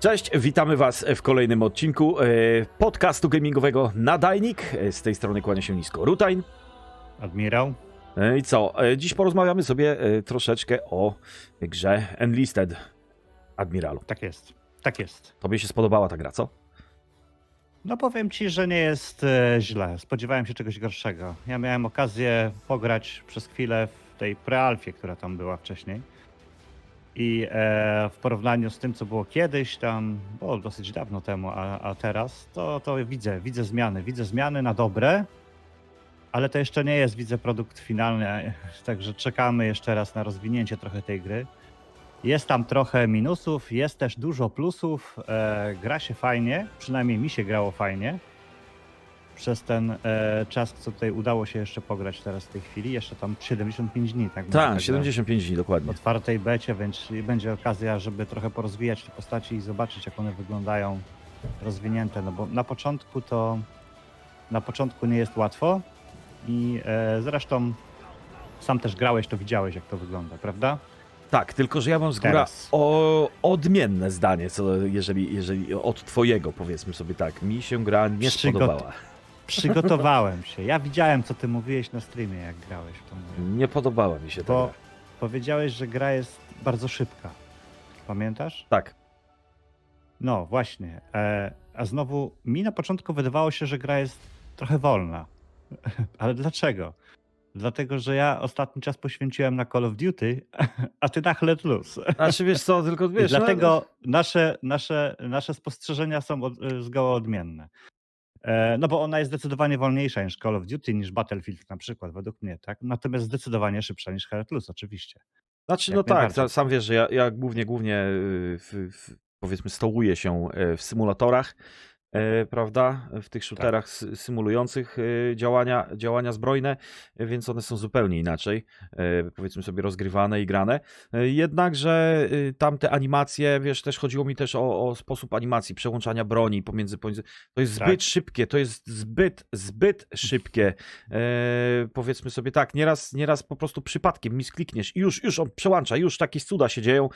Cześć, witamy Was w kolejnym odcinku e, podcastu gamingowego Nadajnik. E, Z tej strony kłania się nisko Rutain. Admirał? E, I co? Dziś porozmawiamy sobie troszeczkę o grze Enlisted Admiralu. Tak jest. Tak jest. Tobie się spodobała ta gra, co? No powiem ci, że nie jest źle. Spodziewałem się czegoś gorszego. Ja miałem okazję pograć przez chwilę w tej prealfie, która tam była wcześniej. I e, w porównaniu z tym, co było kiedyś, tam było dosyć dawno temu, a, a teraz, to, to widzę, widzę zmiany. Widzę zmiany na dobre, ale to jeszcze nie jest, widzę, produkt finalny. Także czekamy jeszcze raz na rozwinięcie trochę tej gry. Jest tam trochę minusów, jest też dużo plusów. E, gra się fajnie, przynajmniej mi się grało fajnie. Przez ten e, czas, co tutaj udało się jeszcze pograć teraz w tej chwili, jeszcze tam 75 dni, tak? Tak, gra 75 dni W dokładnie. otwartej becie, więc będzie okazja, żeby trochę porozwijać te postaci i zobaczyć, jak one wyglądają rozwinięte. No bo na początku to na początku nie jest łatwo i e, zresztą sam też grałeś, to widziałeś, jak to wygląda, prawda? Tak, tylko że ja mam z góra Teraz. o, odmienne zdanie, co jeżeli, jeżeli od Twojego, powiedzmy sobie tak. Mi się gra nie Przygot- spodobała. Przygotowałem się. Ja widziałem, co ty mówiłeś na streamie, jak grałeś w tą grę. Nie podobała mi się ta Bo gra. powiedziałeś, że gra jest bardzo szybka. Pamiętasz? Tak, No, właśnie. E, a znowu mi na początku wydawało się, że gra jest trochę wolna. Ale dlaczego? Dlatego, że ja ostatni czas poświęciłem na Call of Duty, a ty na Let Loose. znaczy wiesz co, tylko I wiesz... no- dlatego nasze, nasze, nasze spostrzeżenia są od, e, zgoła odmienne. E, No bo ona jest zdecydowanie wolniejsza niż Call of Duty, niż Battlefield na przykład, według mnie, tak? Natomiast zdecydowanie szybsza niż Loose, oczywiście. Znaczy, Jak no tak, sa- sam wiesz, że ja, ja głównie, głównie y, w, w, powiedzmy stołuję się e, w symulatorach, prawda, w tych shooterach sy- symulujących e, działania, działania zbrojne, e, więc one są zupełnie inaczej, e, powiedzmy sobie rozgrywane i grane. E, Jednakże tamte animacje, wiesz, też chodziło mi też o, o sposób animacji, przełączania broni pomiędzy, pomiędzy to jest Tak. zbyt szybkie, to jest zbyt, zbyt szybkie. E, powiedzmy sobie tak, nieraz, nieraz po prostu przypadkiem misklikniesz i już, już on przełącza, już takie cuda się dzieją.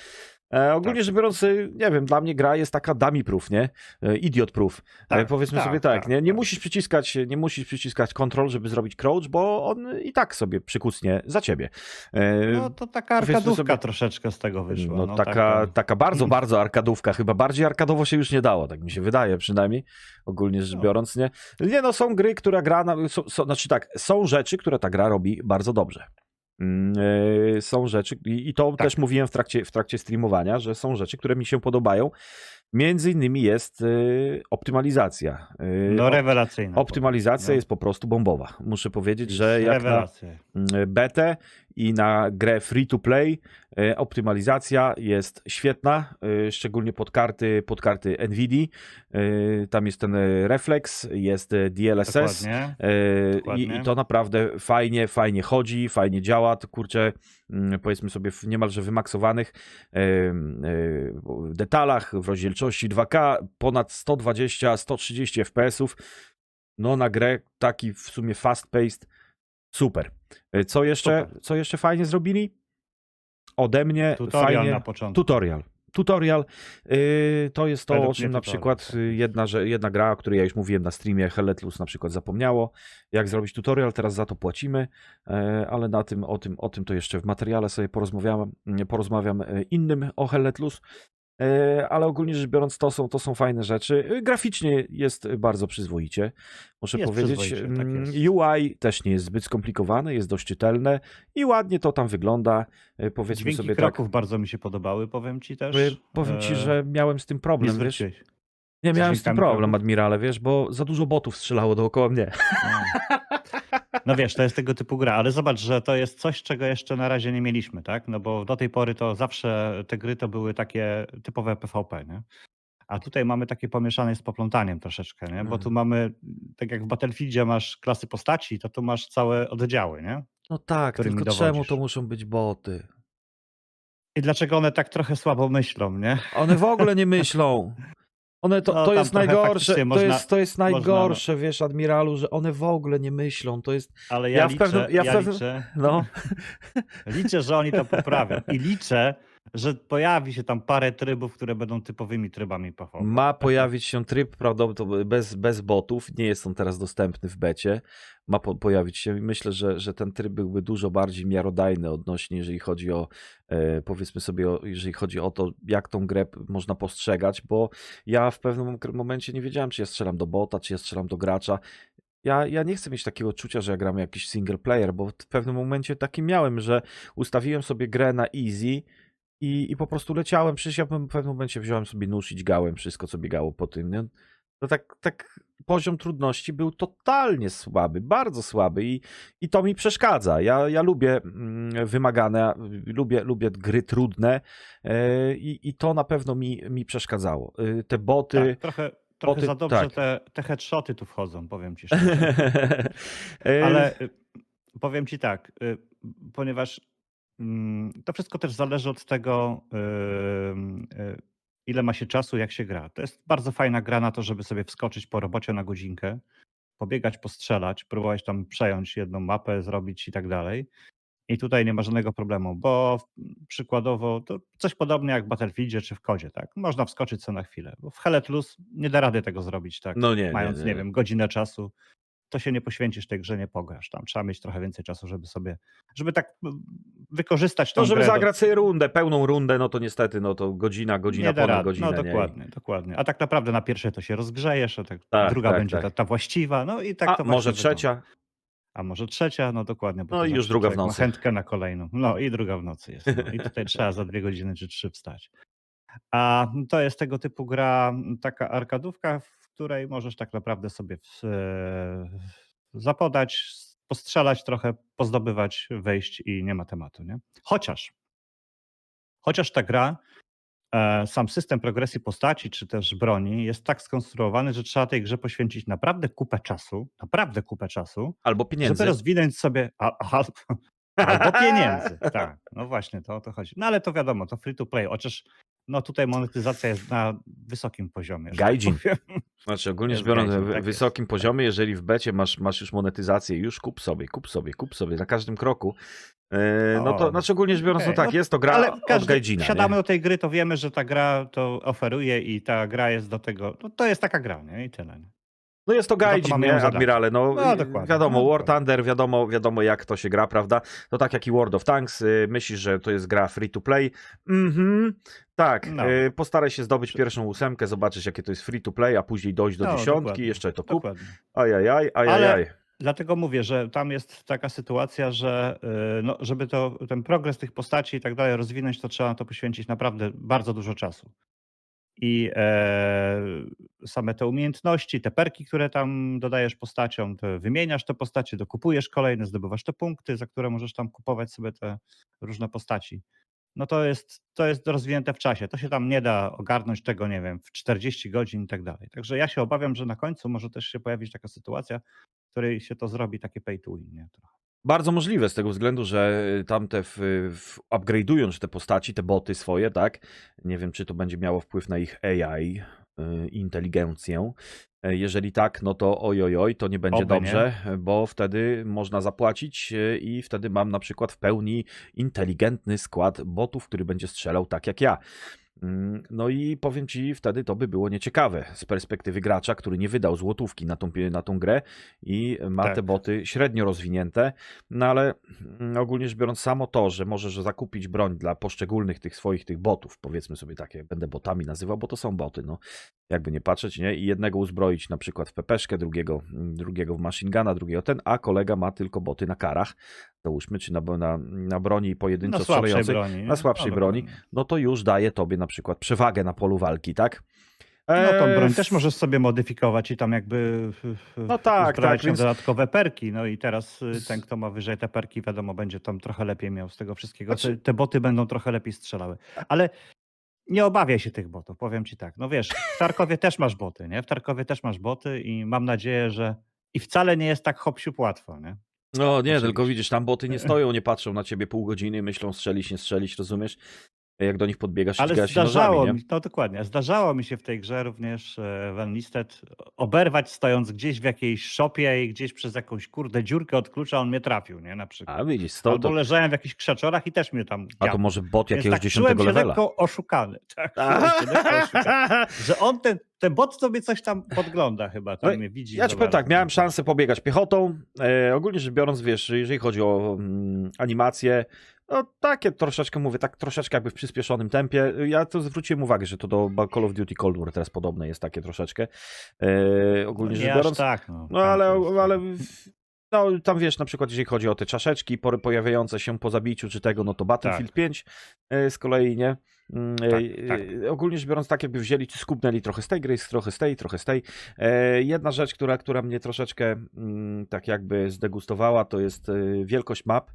E, ogólnie Tak. rzecz biorąc, e, nie wiem, dla mnie gra jest taka dummy proof, nie? E, idiot proof. E, Tak, powiedzmy tak, sobie tak, tak, nie? Nie tak. musisz przyciskać, nie musisz przyciskać control, żeby zrobić crouch, bo on i tak sobie przykucnie za ciebie. E, No to taka arkadówka sobie- troszeczkę z tego wyszła. no, no, taka, taka- taka bardzo, bardzo arkadówka. Chyba bardziej arkadowo się już nie dało, tak mi się wydaje przynajmniej, ogólnie rzecz No. biorąc, nie? Nie no, są gry, która gra, na, są, są, znaczy tak, są rzeczy, które ta gra robi bardzo dobrze. Mm, e, Są rzeczy, i i to Tak. też mówiłem w trakcie, w trakcie streamowania, że są rzeczy, które mi się podobają. Między innymi jest e, optymalizacja. E, No rewelacyjna. Optymalizacja no. jest po prostu bombowa. Muszę powiedzieć, że jak na, mm, betę i na grę free to play e, optymalizacja jest świetna, e, szczególnie pod karty, pod karty Nvidia. E, Tam jest ten reflex, jest DLSS. Dokładnie. E, I, Dokładnie. I to naprawdę fajnie, fajnie chodzi, fajnie działa. To kurczę, mm, powiedzmy sobie, w niemalże wymaksowanych detalach, w rozdzielczości 2K, ponad 120-130 FPS-ów. No na grę taki w sumie fast-paced, super. E, Co jeszcze, Super. co jeszcze fajnie zrobili? Ode mnie Tutorial fajnie. na początku. Tutorial. Tutorial yy, to jest to, Według o czym na tutorial, przykład tak. y, jedna, że, jedna gra, o której ja już mówiłem na streamie, Helletlus na przykład zapomniało, jak zrobić tutorial, teraz za to płacimy, e, ale na tym, o, tym, o tym to jeszcze w materiale sobie porozmawiam, porozmawiam e, innym o Helletlus. E, Ale ogólnie rzecz biorąc, to są, to są fajne rzeczy. E, Graficznie jest bardzo przyzwoicie, muszę Jest powiedzieć. tak Mm. UI też nie jest zbyt skomplikowane, jest dość czytelne i ładnie to tam wygląda. E, Powiedzmy Dźwięki sobie tak. kroków bardzo mi się podobały, powiem ci też. Powiem ci, że miałem z tym nie problem, wiesz? zwróciłeś. Nie miałem z tym problem, admirale, wiesz, bo za dużo botów strzelało dookoła mnie. No. no wiesz, to jest tego typu gra, ale zobacz, że to jest coś, czego jeszcze na razie nie mieliśmy, tak? No bo do tej pory to zawsze te gry to były takie typowe PvP, nie? A tutaj mamy takie pomieszane z poplątaniem troszeczkę, nie? Bo Mhm. tu mamy, tak jak w Battlefieldzie masz klasy postaci, to tu masz całe oddziały, nie? No tak, Którymi tylko dowodzisz. czemu to muszą być boty? I dlaczego one tak trochę słabo myślą, nie? One w ogóle nie myślą. One to, No, to jest najgorsze, to, można- jest, to jest można, no. najgorsze, wiesz, admiralu, że one w ogóle nie myślą. To jest, Ale ja, Ja w liczę, pewnym- ja w ja pewnym- liczę, no, liczę, że oni to poprawią. I liczę, że pojawi się tam parę trybów, które będą typowymi trybami PvP. Ma pojawić się tryb prawdopodobnie bez, bez botów. Nie jest on teraz dostępny w becie. Ma po, pojawić się i myślę, że, że ten tryb byłby dużo bardziej miarodajny odnośnie, jeżeli chodzi o, e, powiedzmy sobie, o, jeżeli chodzi o to, jak tą grę można postrzegać, bo ja w pewnym mom- momencie nie wiedziałem, czy ja strzelam do bota, czy ja strzelam do gracza. Ja, ja nie chcę mieć takiego czucia, że ja gram jakiś single player, bo w pewnym momencie taki miałem, że ustawiłem sobie grę na easy i, i po prostu leciałem. Przecież ja w pewnym momencie wziąłem sobie nóż i dźgałem wszystko, co biegało po tym. Nie? To tak, tak poziom trudności był totalnie słaby, bardzo słaby i, i to mi przeszkadza. Ja, ja lubię mm, wymagane, lubię, lubię gry trudne e, i, i to na pewno mi, mi przeszkadzało. E, Te boty... Tak, trochę, trochę boty- za dobrze tak. te, te headshoty tu wchodzą, powiem ci szczerze. E, Ale powiem ci tak, ponieważ to wszystko też zależy od tego, y, y, ile ma się czasu, jak się gra. To jest bardzo fajna gra na to, żeby sobie wskoczyć po robocie na godzinkę, pobiegać, postrzelać, próbować tam przejąć jedną mapę, zrobić i tak dalej. I tutaj nie ma żadnego problemu, bo przykładowo to coś podobnie jak w Battlefieldzie czy w kodzie, tak? Można wskoczyć co na chwilę, bo w Hellet nie da rady tego zrobić, tak? No nie, Mając, nie, nie, nie. wiem, godzinę czasu, to się nie poświęcisz tej grze, nie pograsz. Tam trzeba mieć trochę więcej czasu, żeby sobie, żeby tak wykorzystać tą No, żeby grę do- zagrać sobie rundę, pełną rundę, no to niestety, no to godzina, godzina, nie ponad rady. godzinę. No nie? dokładnie, dokładnie. A tak naprawdę na pierwszej to się rozgrzejesz, a tak, Tak, druga tak, będzie tak. Ta, ta właściwa, no i tak A to może właśnie wygląda. trzecia? A może trzecia, no dokładnie. No to i już druga w nocy. chętkę na kolejną. No i druga w nocy jest. No. I tutaj trzeba za dwie godziny czy trzy wstać. A to jest tego typu gra, taka arkadówka, której możesz tak naprawdę sobie w, e, zapodać, postrzelać trochę, pozdobywać, wejść i nie ma tematu, nie? Chociaż, chociaż ta gra, e, sam system progresji postaci czy też broni jest tak skonstruowany, że trzeba tej grze poświęcić naprawdę kupę czasu, naprawdę kupę czasu, Albo pieniędzy. żeby rozwinąć sobie. A, a, albo pieniędzy. Tak, no właśnie, to o to chodzi. No ale to wiadomo, to free to play. Chociaż no tutaj monetyzacja jest na wysokim poziomie. tak Gaijin. powiem. Znaczy ogólnie rzecz biorąc, w tak jest, wysokim poziomie, jeżeli w becie masz, masz już monetyzację, już kup sobie, kup sobie, kup sobie na każdym kroku. E, no to znaczy ogólnie rzecz biorąc, okej, no tak, no, jest to gra Ale od każdy, Gajdzina. wsiadamy nie? do tej gry, to wiemy, że ta gra to oferuje i ta gra jest do tego. No, to jest taka gra, nie? I tyle. Nie? No jest to to Gaijin, nie, admirale, no, No, dokładnie, wiadomo, no, War dokładnie. Thunder, wiadomo, wiadomo jak to się gra, prawda? To tak jak i World of Tanks, y, myślisz, że to jest gra free to play, mhm, tak, No. y, postaraj się zdobyć pierwszą ósemkę, zobaczysz jakie to jest free to play, a później dojść do No, dziesiątki, dokładnie, jeszcze to kup, ajajaj, ajajaj. Dlatego mówię, że tam jest taka sytuacja, że y, no, żeby to, ten progres tych postaci i tak dalej rozwinąć, to trzeba na to poświęcić naprawdę bardzo dużo czasu. I e, same te umiejętności, te perki, które tam dodajesz postaciom, to wymieniasz te postacie, dokupujesz kolejne, zdobywasz te punkty, za które możesz tam kupować sobie te różne postaci. No to jest, to jest rozwinięte w czasie. To się tam nie da ogarnąć tego, nie wiem, w 40 godzin i tak dalej. Także ja się obawiam, że na końcu może też się pojawić taka sytuacja, w której się to zrobi takie pay to win. Nie? Trochę. Bardzo możliwe z tego względu, że tamte w, w upgrade'ując te postaci, te boty swoje, tak? Nie wiem, czy to będzie miało wpływ na ich AI, y, inteligencję. E, Jeżeli tak, no to ojojoj, to nie będzie Oby nie. dobrze, bo wtedy można zapłacić y, i wtedy mam na przykład w pełni inteligentny skład botów, który będzie strzelał tak jak ja. Mm, No i powiem ci, wtedy to by było nieciekawe z perspektywy gracza, który nie wydał złotówki na tą, na tą grę i ma te Tak. boty średnio rozwinięte, no ale mm, ogólnie rzecz biorąc samo to, że możesz zakupić broń dla poszczególnych tych swoich tych botów, powiedzmy sobie takie, będę botami nazywał, bo to są boty, no jakby nie patrzeć, nie? I jednego uzbroić na przykład w pepeszkę, drugiego, drugiego w machine guna, drugiego ten, a kolega ma tylko boty na karach, załóżmy, czy na, na, na broni pojedynczo Na strzelającej, broni. na słabszej no, broni, no to już daje tobie na przykład przewagę na polu walki, tak? No tą Eee, broń też możesz sobie modyfikować i tam jakby No tak, tak, więc- dodatkowe perki. No i teraz y, ten, kto ma wyżej te perki, wiadomo, będzie tam trochę lepiej miał z tego wszystkiego. Znaczy- Te, te boty będą trochę lepiej strzelały. Ale nie obawiaj się tych botów, powiem ci tak. No wiesz, w Tarkowie też masz boty, nie? W Tarkowie też masz boty i mam nadzieję, że i wcale nie jest tak hop siup łatwo, nie? No nie, tylko widzisz, tam boty nie stoją, nie patrzą na ciebie pół godziny, myślą strzelić, nie strzelić, rozumiesz? Jak do nich podbiegasz i Ale ścigasz się nożami, zdarzało nie? mi, no dokładnie, zdarzało mi się w tej grze również e, Van Listet oberwać stojąc gdzieś w jakiejś szopie i gdzieś przez jakąś kurde dziurkę od klucza on mnie trafił, nie, na przykład. A widzisz, to, Albo to, leżałem w jakichś krzaczorach i też mnie tam a to może bot Więc jakiegoś tak czułem dziesiątego się levela. lekko oszukany. Tak, czułem się lekko oszukany. Że on, ten, ten bot sobie coś tam podgląda chyba, tam No, mnie widzi. Ja ci powiem tak, miałem szansę pobiegać piechotą. E, ogólnie rzecz biorąc, wiesz, jeżeli chodzi o mm, animacje, no takie troszeczkę mówię, tak troszeczkę jakby w przyspieszonym tempie. Ja to zwróciłem uwagę, że to do Call of Duty Cold War teraz podobne jest takie troszeczkę. E, ogólnie No rzecz biorąc. tak, no. No ale, ale w- no, tam wiesz, na przykład jeżeli chodzi o te czaszeczki pory pojawiające się po zabiciu czy tego, no to Battlefield 5 e, z kolei, nie? Mm, e, Tak, tak. e, Ogólnie rzecz biorąc, tak jakby wzięli, skupnęli trochę z tej gry, trochę z tej, trochę z tej. Jedna rzecz, która, która mnie troszeczkę mm, tak jakby zdegustowała, to jest wielkość map,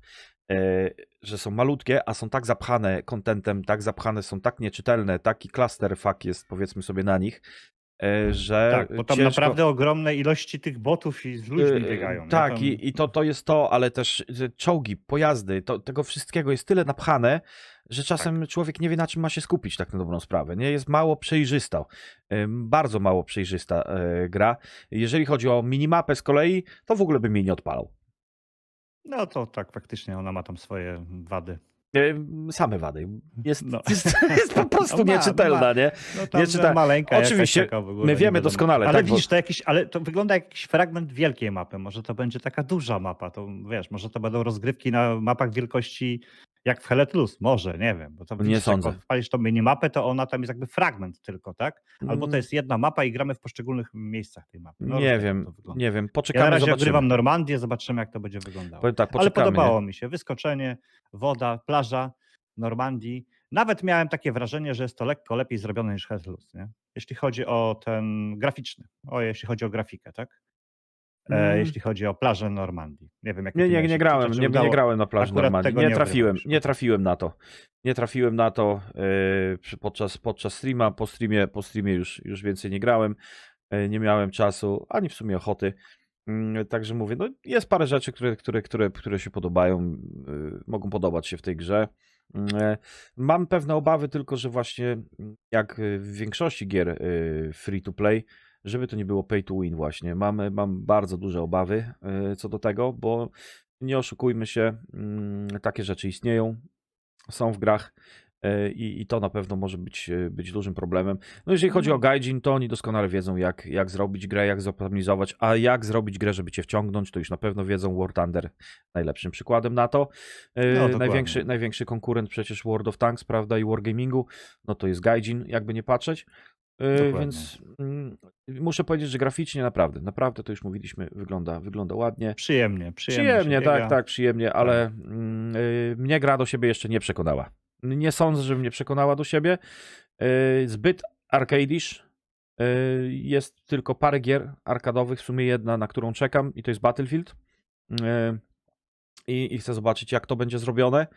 że są malutkie, a są tak zapchane kontentem, tak zapchane, są tak nieczytelne, taki clusterfuck jest powiedzmy sobie na nich, że Tak, bo tam ciężko... naprawdę ogromne ilości tych botów i z ludźmi Yy, biegają. Tak, Tam- i, i to, to jest to, ale też czołgi, pojazdy, to, tego wszystkiego jest tyle napchane, że czasem Tak. człowiek nie wie, na czym ma się skupić, tak na dobrą sprawę. Nie jest mało przejrzysta, ym, bardzo mało przejrzysta e, gra. Jeżeli chodzi o minimapę z kolei, to w ogóle bym jej nie odpalał. No to tak, faktycznie ona ma tam swoje wady. Same wady. Jest, No. jest, jest po prostu No ma, nieczytelna, ma. nie? No maleńka Oczywiście, taka w ogóle, my wiemy doskonale, Ale tak, bo- widzisz, to jakiś, ale to wygląda jak jakiś fragment wielkiej mapy. Może to będzie taka duża mapa, to wiesz, może to będą rozgrywki na mapach wielkości jak w Hellet Plus, może, nie wiem. Bo to Nie widzisz, jak sądzę. Odpalisz tą minimapę, to ona tam jest jakby fragment tylko, tak? Albo to Mm, jest jedna mapa i gramy w poszczególnych miejscach tej mapy. No, nie wiem, nie wiem, Ja na poczekamy, razie zobaczymy. ogrywam Normandię, zobaczymy jak to będzie wyglądało. Powiem tak, Ale poczekamy. nie? podobało mi się. Wyskoczenie, woda, plaża Normandii. Nawet miałem takie wrażenie, że jest to lekko lepiej zrobione niż Headless, nie? Jeśli chodzi o ten graficzny, o jeśli chodzi o grafikę, tak? E, Mm. jeśli chodzi o plażę Normandii. Nie wiem, jak Nie, nie, nie grałem, nie, nie grałem na plaży Akurat Normandii. Nie nie trafiłem, ogrywałem. nie trafiłem na to. Nie trafiłem na to yy, podczas, podczas streama. Po streamie, po streamie już, już więcej nie grałem. Yy, nie miałem czasu, ani w sumie ochoty. Yy, także mówię, no jest parę rzeczy, które, które, które, które się podobają, mogą podobać się w tej grze. Yy, mam pewne obawy tylko, że właśnie mm, jak w większości gier free to play, żeby to nie było pay to win właśnie. Mam, mam bardzo duże obawy yy, co do tego, bo nie oszukujmy się, mm, takie rzeczy istnieją, są w grach e, i, i to na pewno może być, e, być dużym problemem. No jeżeli chodzi o gaijin, to oni doskonale wiedzą jak, jak zrobić grę, jak zoptymalizować, a jak zrobić grę, żeby cię wciągnąć, to już na pewno wiedzą. War Thunder najlepszym przykładem na to. No, największy, największy konkurent przecież World of Tanks, prawda, i Wargamingu, no to jest gaijin, jakby nie patrzeć. Dokładnie. Więc mm, muszę powiedzieć, że graficznie naprawdę, naprawdę to już mówiliśmy, wygląda, wygląda ładnie. Przyjemnie, przyjemnie. Przyjemnie, tak, biega. tak, przyjemnie, ale mm, y, mnie gra do siebie jeszcze nie przekonała. Nie sądzę, że mnie przekonała do siebie. Y, Zbyt arcadish. Y, Jest tylko parę gier arkadowych, w sumie jedna, na którą czekam i to jest Battlefield. I, i chcę zobaczyć, jak to będzie zrobione.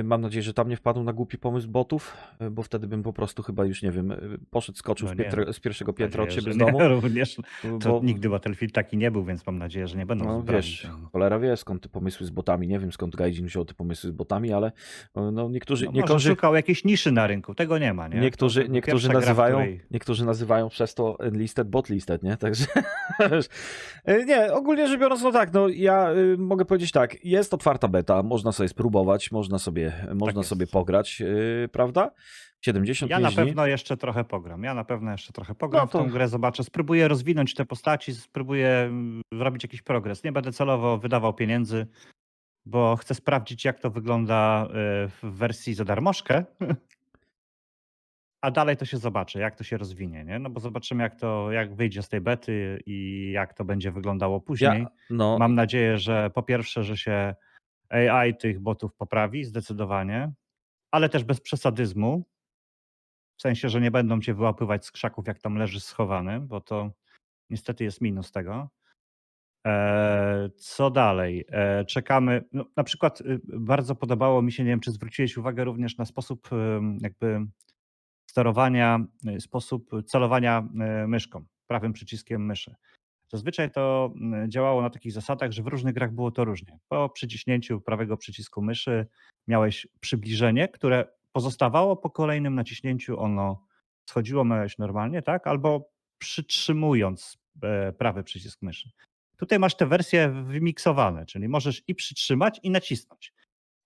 Y, Mam nadzieję, że tam nie wpadł na głupi pomysł botów, y, bo wtedy bym po prostu chyba już, nie wiem, y, poszedł, skoczył No z, z pierwszego piętra od siebie z domu. Nie, również to bo- nigdy Battlefield taki nie był, więc mam nadzieję, że nie będą No wiesz, cholera wie skąd te pomysły z botami. Nie wiem skąd Gaijin wziął te pomysły z botami, ale e, no niektórzy, No, niektórzy, szukał jakiejś niszy na rynku, tego nie ma, nie? niektórzy, To niektórzy pierwsza gra, nazywają, której- niektórzy nazywają przez to enlisted bot listed, nie? Także e, nie, ogólnie rzecz biorąc, no tak, no ja mogę powiedzieć tak, jest otwarta beta, można sobie spróbować, można sobie, można Tak sobie pograć, y, prawda? 75 Ja na dni. pewno jeszcze trochę pogram. Ja na pewno jeszcze trochę pogram No w tą to- grę, zobaczę. Spróbuję rozwinąć te postaci, spróbuję mm, zrobić jakiś progres. Nie będę celowo wydawał pieniędzy, bo chcę sprawdzić, jak to wygląda y, w wersji za darmożkę. A dalej to się zobaczy, jak to się rozwinie, nie? No bo zobaczymy, jak to, jak wyjdzie z tej bety i jak to będzie wyglądało później. Ja, no, Mam nadzieję, że po pierwsze, że się AI tych botów poprawi zdecydowanie, ale też bez przesadyzmu. W sensie, że nie będą cię wyłapywać z krzaków, jak tam leżysz schowany, bo to niestety jest minus tego. E, co dalej? E, czekamy. No, na przykład y, bardzo podobało mi się, nie wiem, czy zwróciłeś uwagę również na sposób jakby sterowania, y, sposób celowania y, myszką, prawym przyciskiem myszy. Zazwyczaj to mm, działało na takich zasadach, że w różnych grach było to różnie. Po przyciśnięciu prawego przycisku myszy miałeś przybliżenie, które pozostawało po kolejnym naciśnięciu, ono schodziło miałeś normalnie, tak? Albo przytrzymując e, prawy przycisk myszy. Tutaj masz te wersje wymiksowane, czyli możesz i przytrzymać, i nacisnąć.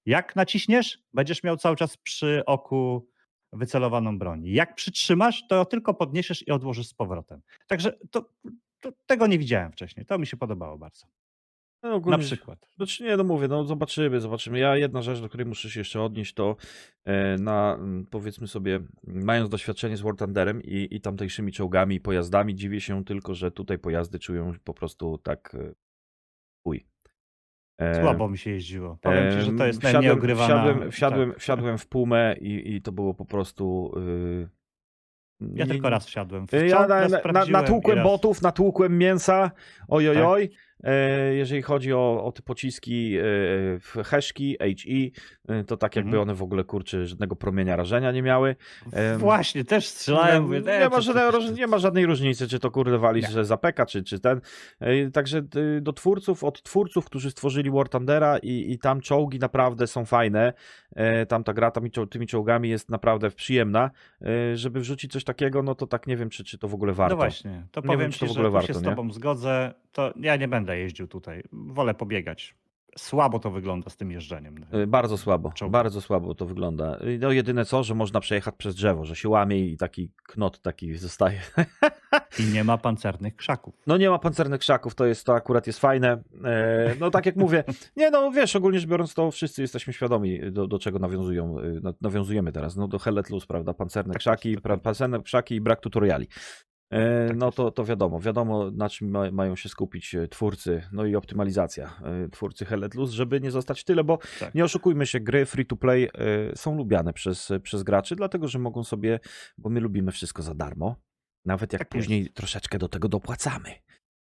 Jak naciśniesz, będziesz miał cały czas przy oku wycelowaną broń. Jak przytrzymasz, to tylko podniesiesz i odłożysz z powrotem. Także to, to, tego nie widziałem wcześniej. To mi się podobało bardzo. No, Na ogólnie, przykład. Znaczy nie, no mówię, no zobaczymy, zobaczymy. Ja jedna rzecz, do której muszę się jeszcze odnieść, to e, na, powiedzmy sobie, mając doświadczenie z War Thunderem i, i tamtejszymi czołgami i pojazdami, dziwię się tylko, że tutaj pojazdy czują po prostu tak e, chuj. E, Słabo mi się jeździło. Powiem ci, że to jest wsiadłem, nieogrywana... Wsiadłem, wsiadłem, tak. wsiadłem w Pumę i, i to było po prostu... y, Ja nie- tylko raz wsiadłem. W ja na, na, natłukłem Tak. botów, natłukłem mięsa, oj, oj, oj. E, jeżeli chodzi o, o te pociski e, heszki, HE, e, to tak jakby Mhm. one w ogóle, kurczę, żadnego promienia rażenia nie miały. Właśnie, też strzelałem. nie, mówię, nie, e, ma róż- nie ma żadnej różnicy, czy to kurde walisz, Nie. że zapeka, czy, czy ten. E, Także do twórców, od twórców, którzy stworzyli War Thundera i, i tam czołgi naprawdę są fajne. E, Tam ta gra tymi, czoł- tymi czołgami jest naprawdę przyjemna. E, Żeby wrzucić coś takiego, no to tak nie wiem, czy, czy to w ogóle warto. No właśnie, to Nie wiem, powiem czy to ci, w ogóle warto, się z tobą zgodzę, to ja nie będę jeździł tutaj. Wolę pobiegać. Słabo to wygląda z tym jeżdżeniem. Y, Bardzo słabo, Czołgi. bardzo słabo to wygląda. No jedyne co, że można przejechać przez drzewo, że się łamie i taki knot taki zostaje. I nie ma pancernych krzaków. No nie ma pancernych krzaków, to jest to akurat jest fajne. E, No tak jak mówię, nie no wiesz, ogólnie rzecz biorąc to wszyscy jesteśmy świadomi do, do czego nawiązują, na- nawiązujemy teraz, no do Hellet Luz, prawda, pancerne Tak krzaki, dokładnie. pancerne krzaki i brak tutoriali. E, Tak No to, to wiadomo, wiadomo na czym ma, mają się skupić e, twórcy, no i optymalizacja e, twórcy Luz, żeby nie zostać tyle, bo Tak. nie oszukujmy się, gry free to play są lubiane przez, przez graczy, dlatego że mogą sobie, bo my lubimy wszystko za darmo, nawet jak Tak później jest. troszeczkę do tego dopłacamy.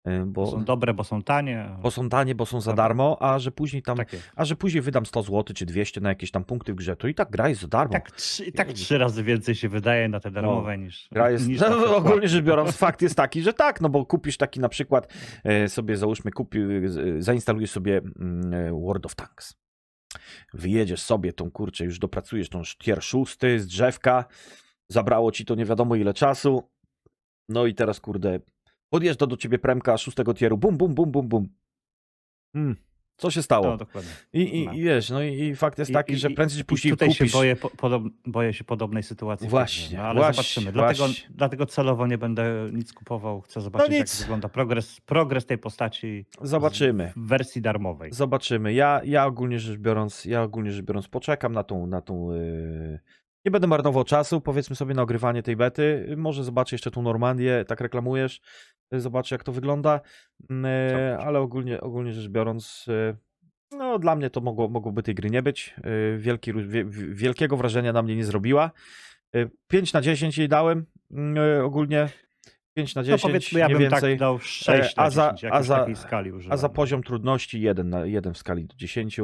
E, Bo Bo, są dobre, bo są tanie. bo są tanie, bo są za Dobra. darmo, a że później tam, Tak jest. a że później wydam 100 zł czy 200 na jakieś tam punkty w grze, to i tak gra jest za darmo. Tak, trzy, i tak trzy razy więcej się wydaje na te darmowe niż. No, Gra jest, niż no, na te ogólnie płatne. rzecz biorąc, fakt jest taki, że tak, no bo kupisz taki na przykład, e, sobie załóżmy, kupi, z- zainstalujesz sobie mm, e, World of Tanks. Wyjedziesz sobie tą kurczę, już dopracujesz tą tier szósty z drzewka, zabrało ci to nie wiadomo ile czasu, no i teraz kurde, podjeżdża do ciebie premka szóstego tieru, bum, bum, bum, bum, bum. Hmm, co się stało? No, dokładnie. I, i, no. I wiesz, no i, i fakt jest taki, i- że prędzej czy później tutaj kupisz... się boję, po, podob, boję się podobnej sytuacji. Właśnie, no, ale właśnie, zobaczymy. Dlatego, właśnie. dlatego celowo nie będę nic kupował. Chcę zobaczyć, jak wygląda progres, progres tej postaci Zobaczymy. w wersji darmowej. Zobaczymy. Ja, ja ogólnie rzecz biorąc, ja ogólnie rzecz biorąc poczekam na tą, na tą yy... nie będę marnował czasu, powiedzmy sobie na ogrywanie tej bety. Może zobaczę jeszcze tą Normandię, tak reklamujesz. Zobaczę jak to wygląda. Yy, Zobaczymy. ale ogólnie, ogólnie rzecz biorąc, yy, no dla mnie to mogło, mogłoby tej gry nie być. Yy, Wielki, wielkiego wrażenia na mnie nie zrobiła. Yy, 5 na 10 jej dałem yy, ogólnie. 5 na No 10, powiedzmy, ja nie bym więcej. tak dał 6 a na za- 10, jak a za- A za poziom trudności 1 na 1 w skali do 10.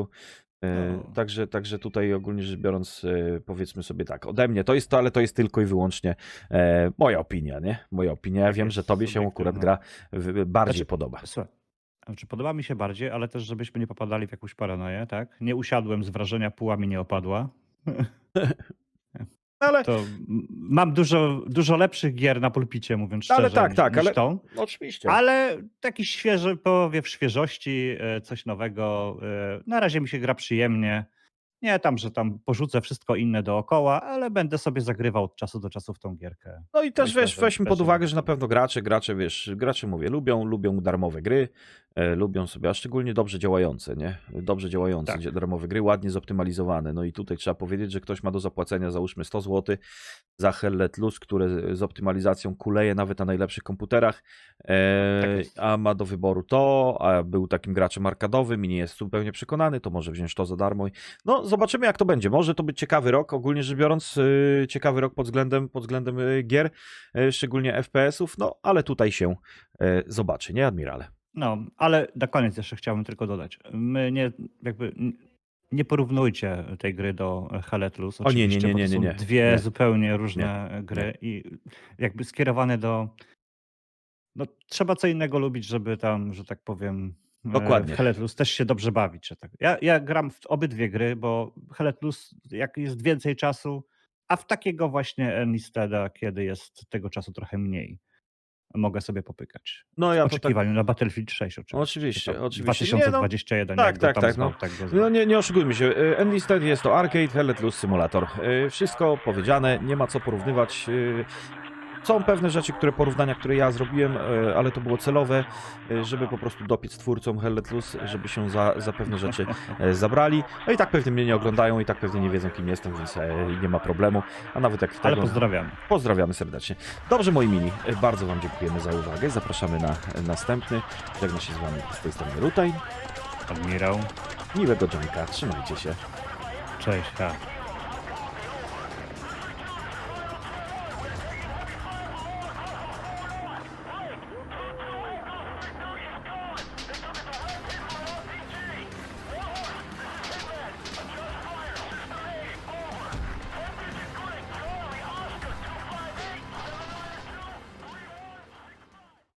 E, No. Także, także tutaj ogólnie rzecz biorąc, e, powiedzmy sobie tak, ode mnie to jest to, ale to jest tylko i wyłącznie e, moja opinia, nie? Moja opinia. Ja wiem, że tobie się akurat gra bardziej Znaczy, podoba. Słuchaj, znaczy podoba mi się bardziej, ale też żebyśmy nie popadali w jakąś paranoję, tak? Nie usiadłem z wrażenia, puła mi nie opadła. Ale, To mam dużo, dużo lepszych gier na pulpicie, mówiąc szczerze, ale tak, tak, niż ale tą. oczywiście. Ale taki świeży powiew świeżości, e, coś nowego. e, Na razie mi się gra przyjemnie. Nie tam, że tam porzucę wszystko inne dookoła, ale będę sobie zagrywał od czasu do czasu w tą gierkę. No i też myślę, wiesz, że weźmy pod uwagę, że na pewno gracze, gracze, wiesz, gracze mówię, lubią, lubią darmowe gry, e, lubią sobie, a szczególnie dobrze działające, nie? Dobrze działające Tak. darmowe gry, ładnie zoptymalizowane. No i tutaj trzeba powiedzieć, że ktoś ma do zapłacenia załóżmy 100 zł za Hellet Luz, które z optymalizacją kuleje nawet na najlepszych komputerach, e, a ma do wyboru to, a był takim graczem arkadowym i nie jest zupełnie przekonany, to może wziąć to za darmo. i- No zobaczymy jak to będzie. Może to być ciekawy rok, ogólnie rzecz biorąc, y, ciekawy rok pod względem, pod względem y, gier, y, szczególnie FPS-ów, no ale tutaj się zobaczy, nie admirale? No, ale na koniec jeszcze chciałbym tylko dodać. My nie, jakby nie porównujcie tej gry do Haletlus. O nie, nie, nie, nie, to nie, są nie. dwie Nie. zupełnie różne gry i jakby skierowane do. No, trzeba co innego lubić, żeby tam, że tak powiem, Dokładnie. W Helletlus też się dobrze bawić. Że tak. ja, ja gram w obydwie gry, bo Helletlus jak jest więcej czasu, a w takiego właśnie Enlisteda, kiedy jest tego czasu trochę mniej, mogę sobie popykać. No W ja to tak, oczekiwaniu na Battlefield 6 oczywiście. Oczywiście, oczywiście. Nie, no, 2021, tak, tak, tak, zwał, no. tak No zwał. nie, nie oszukujmy się, y, Enlisted jest to arcade, Hellet Plus Simulator. Y, Wszystko powiedziane, nie ma co porównywać. Są pewne rzeczy, które porównania, które ja zrobiłem, y, ale to było celowe, y, żeby po prostu dopiec twórcom Hellet Plus, żeby się za, za pewne rzeczy e, zabrali. No i tak pewnie mnie nie oglądają i tak pewnie nie wiedzą kim jestem, więc e, nie ma problemu. A nawet jak Ale tego, pozdrawiam. pozdrawiamy serdecznie. Dobrze moi mili, e, bardzo wam dziękujemy za uwagę. Zapraszamy na e, następny. Żegna się z wami z tej strony Rutaj. Admirał. Miłego dżonka, trzymajcie się. Cześć. Ja.